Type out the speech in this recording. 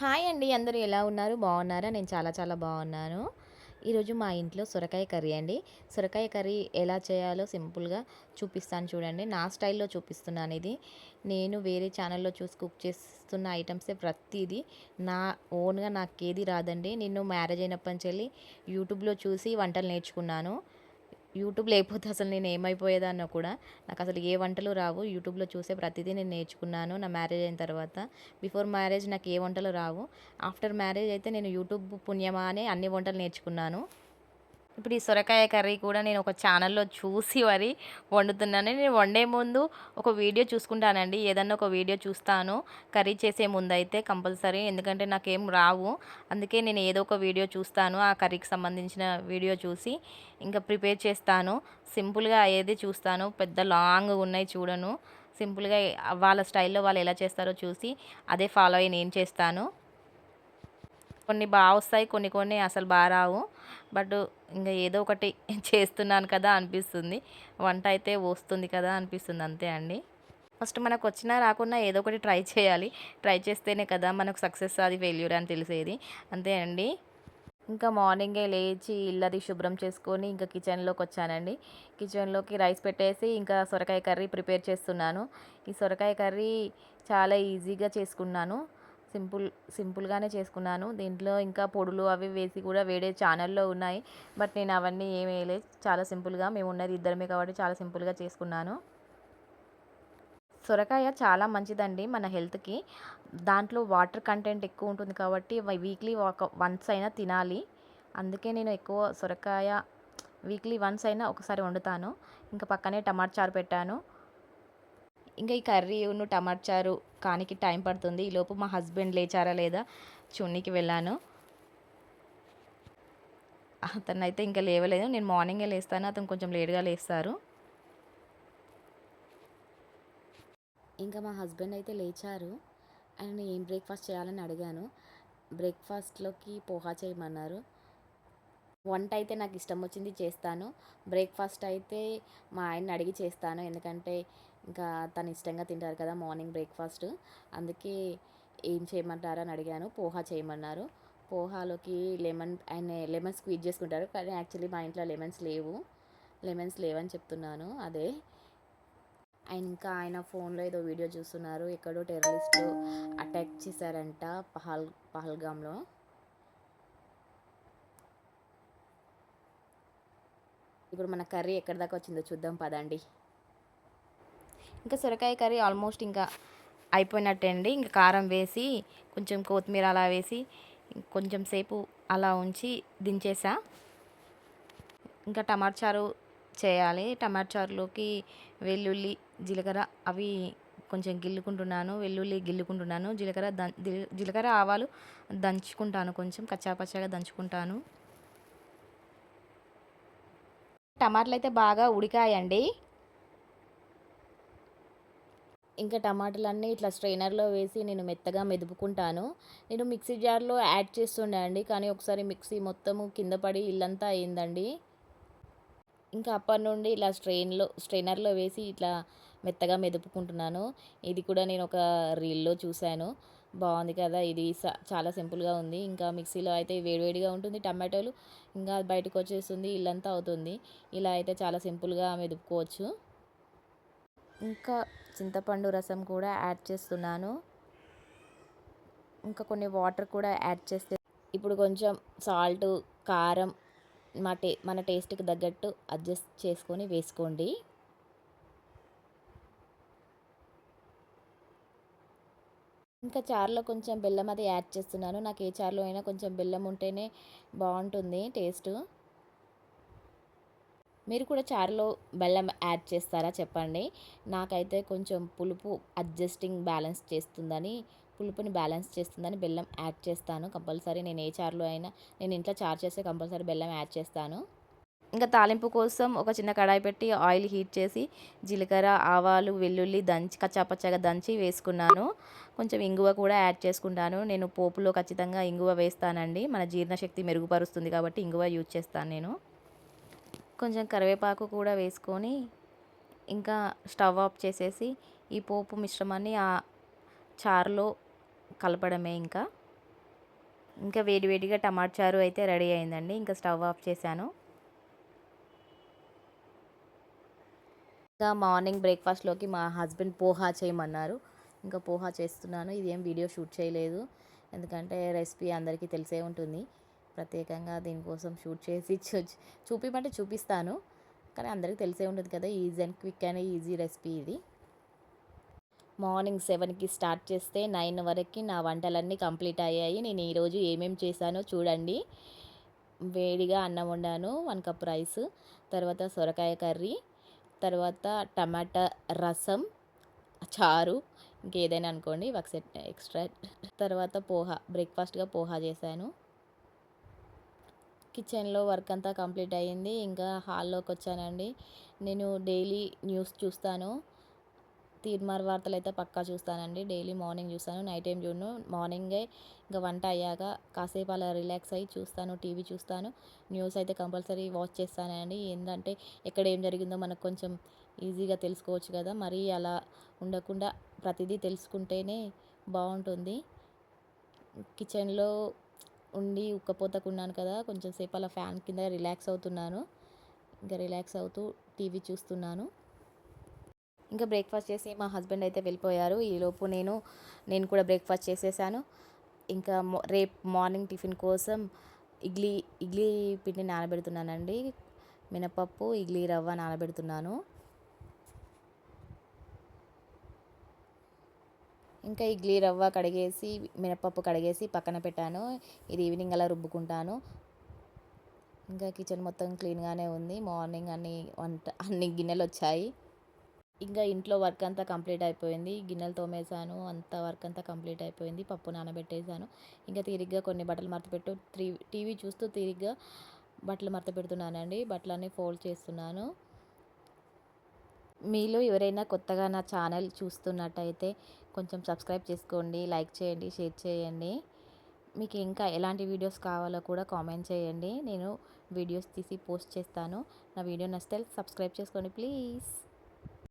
Hi అండి అందరూ ఎలా ఉన్నారు? బాగున్నారా? నేను చాలా చాలా బాగున్నాను. ఈరోజు మా ఇంట్లో సొరకాయ కర్రీ అండి. సొరకాయ కర్రీ ఎలా చేయాలో సింపుల్గా చూపిస్తాను చూడండి. నా స్టైల్లో చూపిస్తున్నాను ఇది. నేను వేరే ఛానల్లో చూసి కుక్ చేస్తున్న ఐటమ్సే ప్రతిదీ. నా ఓన్గా నాకు ఏది రాదండి. నేను మ్యారేజ్ అయినప్పటి నుంచి యూట్యూబ్లో చూసి వంటలు నేర్చుకున్నాను. యూట్యూబ్ లేకపోతే అసలు నేను ఏమైపోయేదాన్నో కూడా నాకు అసలు ఏ వంటలు రావు. యూట్యూబ్లో చూసే ప్రతిదీ నేను నేర్చుకున్నాను నా మ్యారేజ్ అయిన తర్వాత. బిఫోర్ మ్యారేజ్ నాకు ఏ వంటలు రావు. ఆఫ్టర్ మ్యారేజ్ అయితే నేను యూట్యూబ్ పుణ్యమా అనే అన్ని వంటలు నేర్చుకున్నాను. ఇప్పుడు ఈ సొరకాయ కర్రీ కూడా నేను ఒక ఛానల్లో చూసి మరి వండుతున్నాను. నేను వండే ముందు ఒక వీడియో చూసుకుంటానండి. ఏదన్నా ఒక వీడియో చూస్తాను. కర్రీ చేసే ముందు అయితే కంపల్సరీ ఎందుకంటే నాకేం రావు. అందుకే నేను ఏదో ఒక వీడియో చూస్తాను. ఆ కర్రీకి సంబంధించిన వీడియో చూసి ఇంకా ప్రిపేర్ చేస్తాను. సింపుల్గా ఏది చూస్తాను. పెద్ద లాంగ్ ఉన్నాయి చూడను. సింపుల్గా వాళ్ళ స్టైల్లో వాళ్ళు ఎలా చేస్తారో చూసి అదే ఫాలో అయ్యి నేను చేస్తాను. కొన్ని బాగా వస్తాయి కొన్ని కొన్ని అసలు బాగా రావు. బట్ ఇంకా ఏదో ఒకటి చేస్తున్నాను కదా అనిపిస్తుంది. వంట అయితే వస్తుంది కదా అనిపిస్తుంది అంతే అండి. ఫస్ట్ మనకు వచ్చినా రాకున్నా ఏదో ఒకటి ట్రై చేయాలి. ట్రై చేస్తేనే కదా మనకు సక్సెస్ అది ఫెయిల్యూర్ అని తెలిసేది. అంతే అండి. ఇంకా మార్నింగే లేచి ఇల్లది శుభ్రం చేసుకొని ఇంకా కిచెన్లోకి వచ్చానండి. కిచెన్లోకి రైస్ పెట్టేసి ఇంకా సొరకాయ కర్రీ ప్రిపేర్ చేస్తున్నాను. ఈ సొరకాయ కర్రీ చాలా ఈజీగా చేసుకున్నాను. సింపుల్ సింపుల్గానే చేసుకున్నాను. దీంట్లో ఇంకా పొడులు అవి వేసి కూడా వేడే ఛానల్లో ఉన్నాయి. బట్ నేను అవన్నీ ఏమి వేయలేదు చాలా సింపుల్గా మేము ఉన్నది ఇద్దరమే కాబట్టి చాలా సింపుల్గా చేసుకున్నాను. సొరకాయ చాలా మంచిదండి మన హెల్త్కి. దాంట్లో వాటర్ కంటెంట్ ఎక్కువ ఉంటుంది కాబట్టి వీక్లీ ఒక వన్స్ అయినా తినాలి. అందుకే నేను ఎక్కువ సొరకాయ వీక్లీ వన్స్ అయినా ఒకసారి వండుతాను. ఇంకా పక్కనే టమాటా చారు పెట్టాను. ఇంకా ఈ కర్రీ నువ్వు టమాటా చారు కానికి టైం పడుతుంది. ఈలోపు మా హస్బెండ్ లేచారా లేదా? చున్నీకి వెళ్ళాను. అతను అయితే ఇంకా లేవలేదు. నేను మార్నింగే లేస్తాను. అతను కొంచెం లేట్గా లేస్తారు. ఇంకా మా హస్బెండ్ అయితే లేచారు. ఆయన ఏం బ్రేక్ఫాస్ట్ చేయాలని అడిగాను. బ్రేక్ఫాస్ట్లోకి పోహా చేయమన్నారు. వంట అయితే నాకు ఇష్టం వచ్చింది చేస్తాను. బ్రేక్ఫాస్ట్ అయితే మా ఆయన్ని అడిగి చేస్తాను. ఎందుకంటే ఇంకా తను ఇష్టంగా తింటారు కదా మార్నింగ్ బ్రేక్ఫాస్ట్. అందుకే ఏం చేయమంటారు అని అడిగాను. పోహా చేయమన్నారు. పోహాలోకి లెమన్ ఆయన లెమన్ స్క్వీజ్ చేసుకుంటారు. కానీ యాక్చువల్లీ మా ఇంట్లో లెమన్స్ లేవు. లెమన్స్ లేవని చెప్తున్నాను అదే. ఆయన ఇంకా ఆయన ఫోన్లో ఏదో వీడియో చూస్తున్నారు. ఎక్కడో టెర్రరిస్ట్ అటాక్ చేశారంట పహల్ పహల్గామ్లో. ఇప్పుడు మన కర్రీ ఎక్కడి దాకా వచ్చిందో చూద్దాం పదండి. ఇంకా సొరకాయ కర్రీ ఆల్మోస్ట్ ఇంకా అయిపోయినట్టే అండి ఇంకా కారం వేసి కొంచెం కొత్తిమీర అలా వేసి కొంచెం సేపు అలా ఉంచి దించేసా. ఇంకా టమాటా చారు చేయాలి. టమాటా చారులోకి వెల్లుల్లి జీలకర్ర అవి కొంచెం గిల్లుకుంటున్నాను. వెల్లుల్లి గిల్లుకుంటున్నాను. జీలకర్ర దం జీలకర్ర ఆవాలు దంచుకుంటాను కొంచెం. కచ్చాపచ్చాగా దంచుకుంటాను. టమాటాలు అయితే బాగా ఉడికాయండి. ఇంకా టమాటాలన్నీ ఇట్లా స్ట్రైనర్లో వేసి నేను మెత్తగా మెదుపుకుంటాను. నేను మిక్సీ జార్లో యాడ్ చేస్తుండే అండి. కానీ ఒకసారి మిక్సీ మొత్తము కింద పడి ఇల్లంతా అయిందండి. ఇంకా అప్పటి నుండి ఇలా స్ట్రెయిన్లో స్ట్రైనర్లో వేసి ఇట్లా మెత్తగా మెదుపుకుంటున్నాను. ఇది కూడా నేను ఒక రీల్లో చూశాను. బాగుంది కదా ఇది చాలా సింపుల్గా ఉంది. ఇంకా మిక్సీలో అయితే వేడివేడిగా ఉంటుంది టమాటోలు. ఇంకా బయటకు వచ్చేస్తుంది ఇల్లంతా అవుతుంది. ఇలా అయితే చాలా సింపుల్గా మెదుపుకోవచ్చు. ఇంకా చింతపండు రసం కూడా యాడ్ చేస్తున్నాను. ఇంకా కొన్ని వాటర్ కూడా యాడ్ చేస్తే ఇప్పుడు కొంచెం సాల్ట్ కారం మా టే మన టేస్ట్కి తగ్గట్టు అడ్జస్ట్ చేసుకొని వేసుకోండి. ఇంకా చారులో కొంచెం బెల్లం అది యాడ్ చేస్తున్నాను. నాకు ఏ చారులో అయినా కొంచెం బెల్లం ఉంటేనే బాగుంటుంది టేస్ట్. మీరు కూడా చారులో బెల్లం యాడ్ చేస్తారా చెప్పండి. నాకైతే కొంచెం పులుపు అడ్జస్టింగ్ బ్యాలెన్స్ చేస్తుందని పులుపుని బ్యాలెన్స్ చేస్తుందని బెల్లం యాడ్ చేస్తాను కంపల్సరీ. నేను ఏ చారులో అయినా నేను ఇంట్లో చారు చేస్తే కంపల్సరీ బెల్లం యాడ్ చేస్తాను. ఇంకా తాలింపు కోసం ఒక చిన్న కడాయి పెట్టి ఆయిల్ హీట్ చేసి జీలకర్ర ఆవాలు వెల్లుల్లి దంచి కచ్చాపచ్చగా దంచి వేసుకున్నాను. కొంచెం ఇంగువ కూడా యాడ్ చేసుకుంటాను. నేను పోపులో ఖచ్చితంగా ఇంగువ వేస్తానండి. మన జీర్ణశక్తి మెరుగుపరుస్తుంది కాబట్టి ఇంగువ యూజ్ చేస్తాను నేను. కొంచెం కరివేపాకు కూడా వేసుకొని ఇంకా స్టవ్ ఆఫ్ చేసేసి ఈ పోపు మిశ్రమాన్ని ఆ చారులో కలపడమే ఇంకా. ఇంకా వేడివేడిగా టమాటా చారు అయితే రెడీ అయిందండి. ఇంకా స్టవ్ ఆఫ్ చేశాను. ఇంకా మార్నింగ్ బ్రేక్ఫాస్ట్లోకి మా హస్బెండ్ పోహా చేయమన్నారు. ఇంకా పోహా చేస్తున్నాను. ఇదేం వీడియో షూట్ చేయలేదు. ఎందుకంటే రెసిపీ అందరికీ తెలిసే ఉంటుంది. ప్రత్యేకంగా దీనికోసం షూట్ చేసి చూ- చూపిమంటే చూపిస్తాను. కానీ అందరికీ తెలిసే ఉంటుంది కదా ఈజీ అండ్ క్విక్ అనే ఈజీ రెసిపీ ఇది. మార్నింగ్ సెవెన్కి స్టార్ట్ చేస్తే నైన్ వరకు నా వంటలన్నీ కంప్లీట్ అయ్యాయి. నేను ఈరోజు ఏమేమి చేశానో చూడండి. వేడిగా అన్నం వండాను వన్ కప్ రైస్ తర్వాత సొరకాయ కర్రీ తర్వాత టమాటా రసం చారు ఇంకేదైనా అనుకోండి ఒక సెట్ ఎక్స్ట్రా. తర్వాత పోహా బ్రేక్ఫాస్ట్గా పోహా చేశాను. కిచెన్లో వర్క్ అంతా కంప్లీట్ అయ్యింది. ఇంకా హాల్లోకి వచ్చానండి నేను డైలీ న్యూస్ చూస్తాను. తీర్మార్ వార్తలు అయితే పక్కా చూస్తానండి. డైలీ మార్నింగ్ చూస్తాను నైట్ టైం చూడను. మార్నింగే ఇంకా వంట అయ్యాక కాసేపు అలా రిలాక్స్ అయ్యి చూస్తాను టీవీ చూస్తాను. న్యూస్ అయితే కంపల్సరీ వాచ్ చేస్తానండి. ఏంటంటే ఎక్కడ ఏం జరిగిందో మనకు కొంచెం ఈజీగా తెలుసుకోవచ్చు కదా. మరీ అలా ఉండకుండా ప్రతిదీ తెలుసుకుంటేనే బాగుంటుంది. కిచెన్లో ఉండి ఉక్కపోతకు ఉన్నాను కదా కొంచెం సేపు అలా ఫ్యాన్ కింద రిలాక్స్ అవుతున్నాను. ఇంకా రిలాక్స్ అవుతూ టీవీ చూస్తున్నాను. ఇంకా బ్రేక్ఫాస్ట్ చేసి మా హస్బెండ్ అయితే వెళ్ళిపోయారు. ఈలోపు నేను నేను కూడా బ్రేక్ఫాస్ట్ చేసేసాను. ఇంకా రేపు మార్నింగ్ టిఫిన్ కోసం ఇడ్లీ ఇడ్లీ పిండి నానబెడుతున్నానండి. మినపప్పు ఇడ్లీ రవ్వ నానబెడుతున్నాను. ఇంకా ఇడ్లీ రవ్వ కడిగేసి మినపప్పు కడిగేసి పక్కన పెట్టాను. ఇది ఈవినింగ్ అలా రుబ్బుకుంటాను. ఇంకా కిచెన్ మొత్తం క్లీన్గానే ఉంది. మార్నింగ్ అన్ని వంట అన్ని గిన్నెలు వచ్చాయి. ఇంకా ఇంట్లో వర్క్ అంతా కంప్లీట్ అయిపోయింది. గిన్నెలు తోమేశాను. అంత వర్క్ అంతా కంప్లీట్ అయిపోయింది. పప్పు నానబెట్టేశాను. ఇంకా తిరిగ్గా కొన్ని బట్టలు మర్తపెట్టు త్రీ టీవీ చూస్తూ తిరిగ్గా బట్టలు మర్త పెడుతున్నానండి బట్టలన్నీ ఫోల్డ్ చేస్తున్నాను. మీలో ఎవరైనా కొత్తగా నా ఛానల్ చూస్తున్నట్టయితే కొంచెం సబ్స్క్రైబ్ చేసుకోండి లైక్ చేయండి షేర్ చేయండి. మీకు ఇంకా ఎలాంటి వీడియోస్ కావాలో కూడా కామెంట్ చేయండి. నేను వీడియోస్ తీసి పోస్ట్ చేస్తాను. నా వీడియో నచ్చితే సబ్స్క్రైబ్ చేసుకోండి ప్లీజ్.